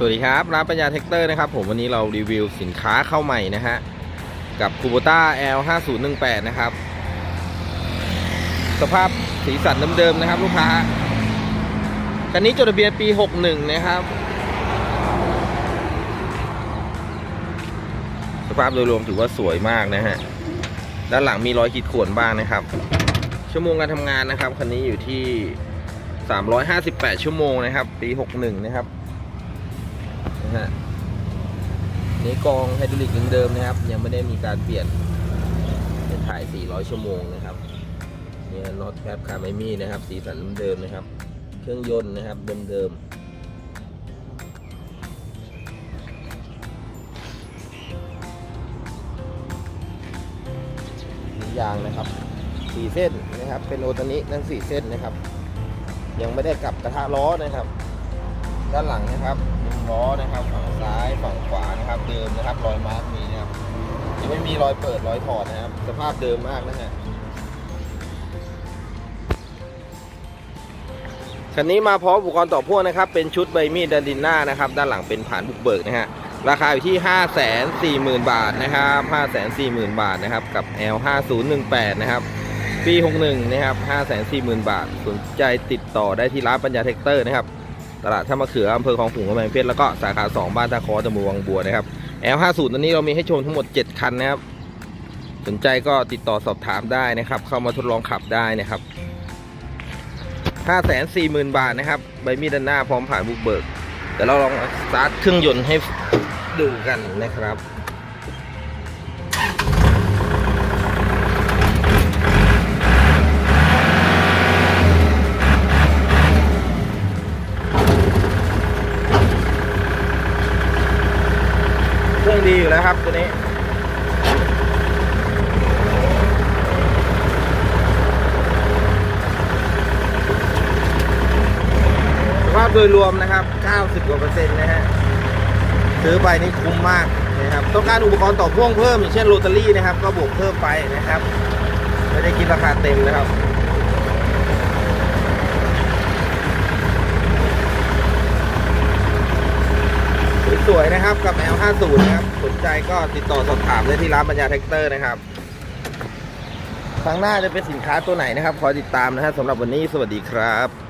สวัสดีครับ ร้านปัญญาเทคเตอร์นะครับผมวันนี้เรารีวิวสินค้าเข้าใหม่นะฮะ กับ k u b o t a L 5 0 1 8นะครับ สภาพสีสันเดิมๆนะครับ ลูกค้า คันนี้จดทะเบียนปี 61 นะครับ สภาพโดยรวมถือว่าสวยมากนะฮะ ด้านหลังมีรอยขีดข่วนบ้างนะครับ ชั่วโมงการทำงานนะครับ คันนี้อยู่ที่ 358 ชั่วโมงนะครับ ปี 61 นะครับ นะฮะนี่กองไฮดรอลิกยังเดิมนะครับ ยังไม่ได้มีการเปลี่ยนเป็นถ่าย 400 ชั่วโมงนะครับเนี่ยน็อตแคปคาไมมี่นะครับ สีสันเดิมนะครับ เครื่องยนต์นะครับเดิมๆมียางนะครับสี่เส้นนะครับ เป็นโอตานิทั้งสี่เส้นนะครับ ยังไม่ได้กลับกระทะล้อนะครับ ด้านหลังนะครับ ล้อนะครับฝั่งซ้ายฝั่งขวานะครับเดิมนะครับรอยมาร์กมีนะครับยังไม่มีรอยเปิดรอยถอดนะครับ สภาพเดิมมากนะฮะคันนี้มาพร้อมอุปกรณ์ต่อพ่วงนะครับ เป็นชุดใบมีดดันดินหน้านะครับ ด้านหลังเป็นผ่านบุกเบิกนะฮะราคาอยู่ที่ 5 4 0 0 0 0 บาทนะครับ5 4 0 0 0 0 บาทนะครับกับ L 5 0 1 8 นะครับปี61นะครับ5 4 0 0 0 0 บาท สนใจติดต่อได้ที่ร้านปัญญาเทคเตอร์นะครับ ตลาดท่ามะเขืออำเภอคลองขุงกำแพงเพชรแล้วก็สาขา 2 บ้านตาคอตะมูวังบัวนะครับ L50 ตอนนี้เรามีให้ชมทั้งหมด 7 คันนะครับ สนใจก็ติดต่อสอบถามได้นะครับ เข้ามาทดลองขับได้นะครับ 540,000 บาทนะครับ ใบมีดด้านหน้าพร้อมผ่านบุกเบิกเดี๋ยวเราลองสตาร์ทเครื่องยนต์ให้ดูกันนะครับ เค รื่องดีอยู่แล้วครับตัวนี้สภาพโดยรวมนะครับ 90กว่าเปอร์เซ็นต์นะฮะซื้อไปนี่คุ้มมากนะครับต้องการอุปกรณ์ต่อพ่วงเพิ่มอย่างเช่นโรตารี่นะครับ ก็บวกเพิ่มไปนะครับไม่ได้คิดราคาเต็มนะครับ สวยๆ นะครับกับ L50 นะครับสนใจก็ติดต่อสอบถามได้ที่ร้านปัญญาแท็กเตอร์นะครับครั้งหน้าจะเป็นสินค้าตัวไหนนะครับคอยติดตามนะฮะสำหรับวันนี้สวัสดีครับ